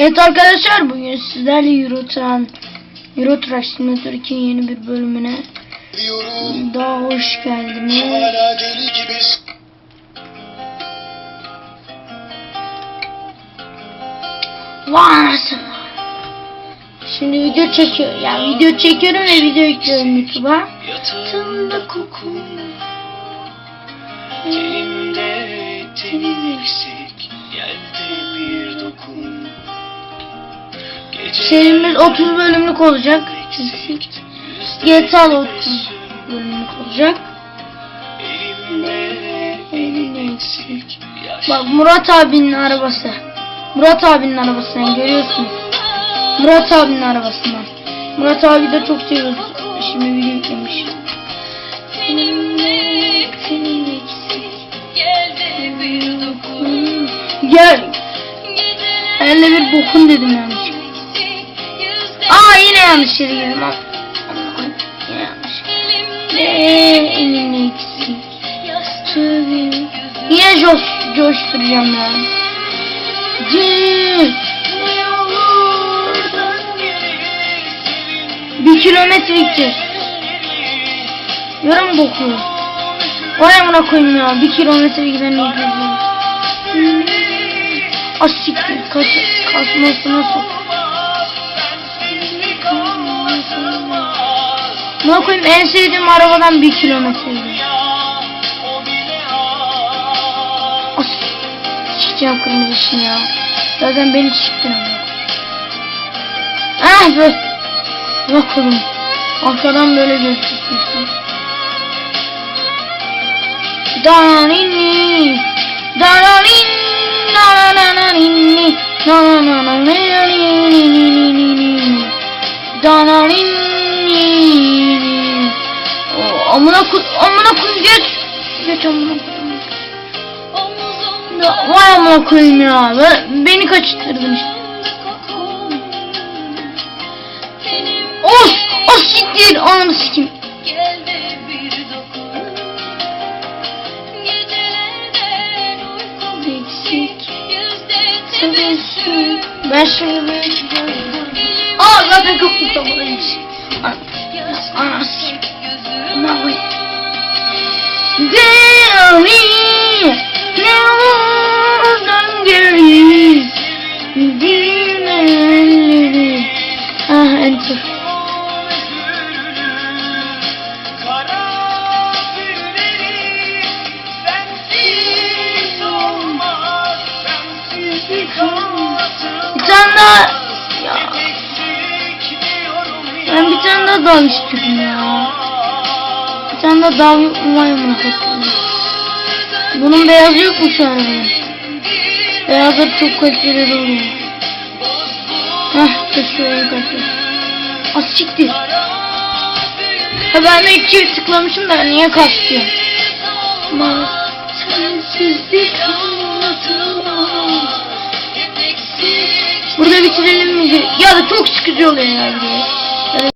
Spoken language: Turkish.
Evet arkadaşlar bugün sizlerle Eurotran Euro Truck Simulator 2'nin yeni bir bölümüne daha hoş geldiniz. Vay anasını. Şimdi video çekiyor. Yani video çekiyorum ve video yüklüyorum YouTube'a. Yatağımda kokun Tenimde tenin eksik Yerde bir dokun Serimiz 30 bölümlük olacak. GTA da 30 bölümlük olacak. Bak Murat abinin arabası. Murat abinin arabasından görüyorsunuz. Murat abinin arabasından. Murat abi de çok seviyoruz. Şimdi video yüklemiş. Gel dokun Elle bir bokun dedim yanlış. Yine yanlış yere girdim. Yine yanlış. eksik. Yastığı Yine coş, coşturacağım. Cık. Bir kilometre gideceğiz. Yarım boku. Oraya buna koyayım ya. Bir kilometre giden ne güzel. Asiktir. Kas, kasmasına sok. Buna koyayım en sevdiğim arabadan bir kilometre çıkacağım kırmızı ışın ya. Zaten beni çıktın ama. Ah be. Bak oğlum. Arkadan böyle gözüküyorsun. Danini. Dananin. Nananananin. Nananananin. O, Amına koy, amına koy geç. Geç amına vay amına koyayım ya. Ben, beni kaçırttırdın işte. Os! Os siktir! Ananı tebessüm Ben şimdi böyle Aa zaten çok mutlu enter. Bir tane daha ya. Ben bir tane daha dal istiyorum ya. Bir tane daha dal koyayım Bunun beyazı yok mu şu arabanın Beyazları çok kaliteli oluyor dur şuraya kaçıyor Az siktir Ha ben de iki tıklamışım da niye sensizlik anlatamam Burada bitirelim mi? Ya da çok sıkıcı oluyor ya.